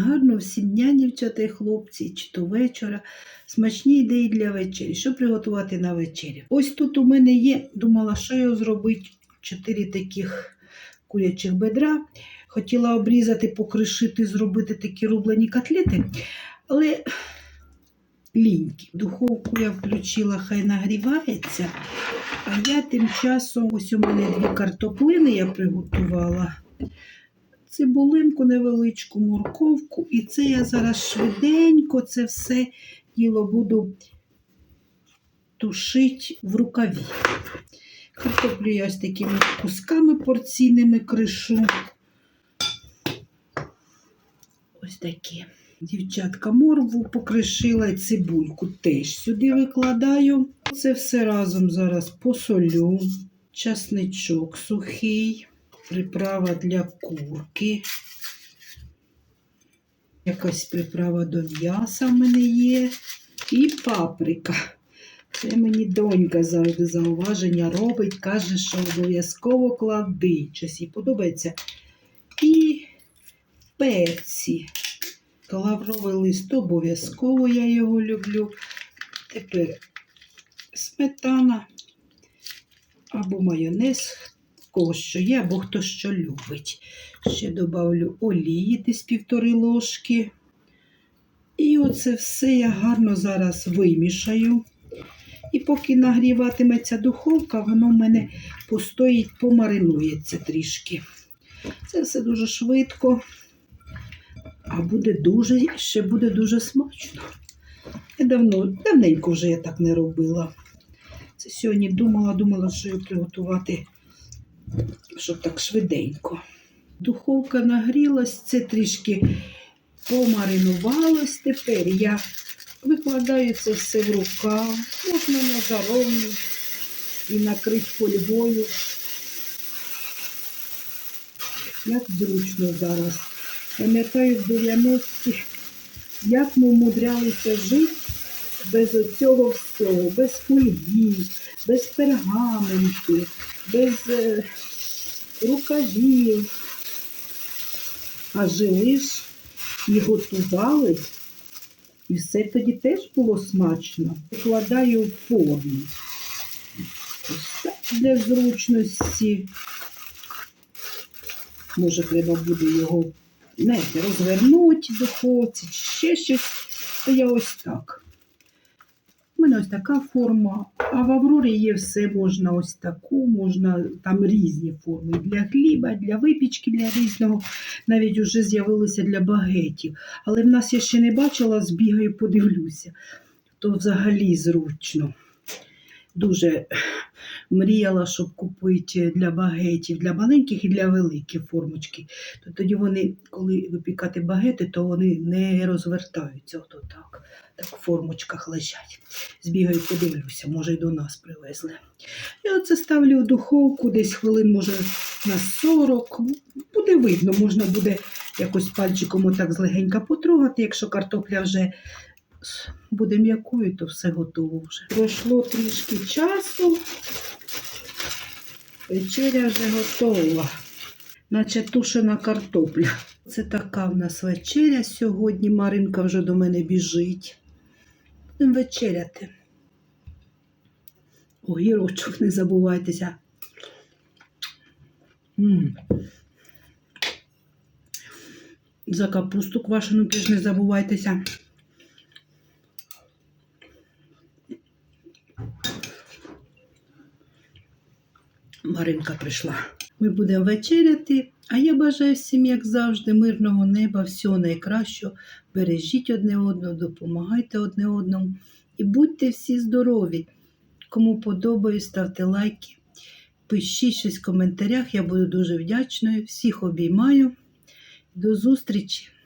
Гарно всім дня, дівчата і хлопці, чи то вечора. Смачні ідеї для вечері. Що приготувати на вечерю? Ось тут у мене є, думала, що його зробити. Чотири таких курячих бедра. Хотіла обрізати, покришити, зробити такі рублені котлети, але ліньки. Духовку я включила, хай нагрівається. А я тим часом, ось у мене дві картоплини я приготувала. Цибулинку невеличку, морковку. І це я зараз швиденько це все діло буду тушити в рукаві. Картоплю я ось такими кусками порційними кришу. Ось такі. Дівчатка, морву покришила і цибульку теж сюди викладаю. Це все разом зараз посолю, часничок сухий, приправа для курки. Якась приправа до м'яса в мене є. І паприка. Це мені донька завжди зауваження робить, каже, що обов'язково клади. Щось їй подобається. І перці. Лавровий лист обов'язково я його люблю. Тепер сметана або майонез, кого що є, або хто що любить. Ще додавлю олії десь півтори ложки. І оце все я гарно зараз вимішаю. І поки нагріватиметься духовка, воно в мене постоїть, помаринується трішки. Це все дуже швидко. А буде дуже, ще буде дуже смачно. Я давно, давненько вже я так не робила. Це сьогодні думала, думала, що приготувати, щоб так швиденько. Духовка нагрілась, це трішки помаринувалось. Тепер я викладаю це все в рукав, можна на заровні і накрити фольгою. Як зручно зараз. Пам'ятаю в 90-ті, як ми умудрялися жити без оцього всього, без фольги, без пергаменту, без е, рукавів. А жили ж і готували, і все тоді теж було смачно. Викладаю в форму. Ось так для зручності. Може, треба буде його знаєте, розвернути духовці, ще щось, то я ось так. У мене ось така форма, а в Аврорі є все, можна ось таку, можна там різні форми для хліба, для випічки, для різного. Навіть вже з'явилися для багетів. Але в нас я ще не бачила, збігаю, подивлюся. То взагалі зручно. Дуже мріяла, щоб купити для багетів, для маленьких і для великих формочки. То тоді вони, коли випікати багети, то вони не розвертаються. Ото так. Так в формочках лежать. Збігаю, подивлюся, може й до нас привезли. І оце ставлю в духовку, десь хвилин, може, на 40. Буде видно, можна буде якось пальчиком отак злегенька потрогати, якщо картопля вже буде м'якою, то все готово вже. Пройшло трішки часу. Вечеря вже готова, наче тушена картопля. Це така в нас вечеря сьогодні. Маринка вже до мене біжить. Будемо вечеряти. Огірочок, не забувайтеся. М. За капусту квашену теж не забувайтеся. Маринка прийшла. Ми будемо вечеряти, а я бажаю всім, як завжди, мирного неба, всього найкращого. Бережіть одне одного, допомагайте одне одному і будьте всі здорові. Кому подобає, ставте лайки, пишіть щось в коментарях. Я буду дуже вдячною. Всіх обіймаю. До зустрічі!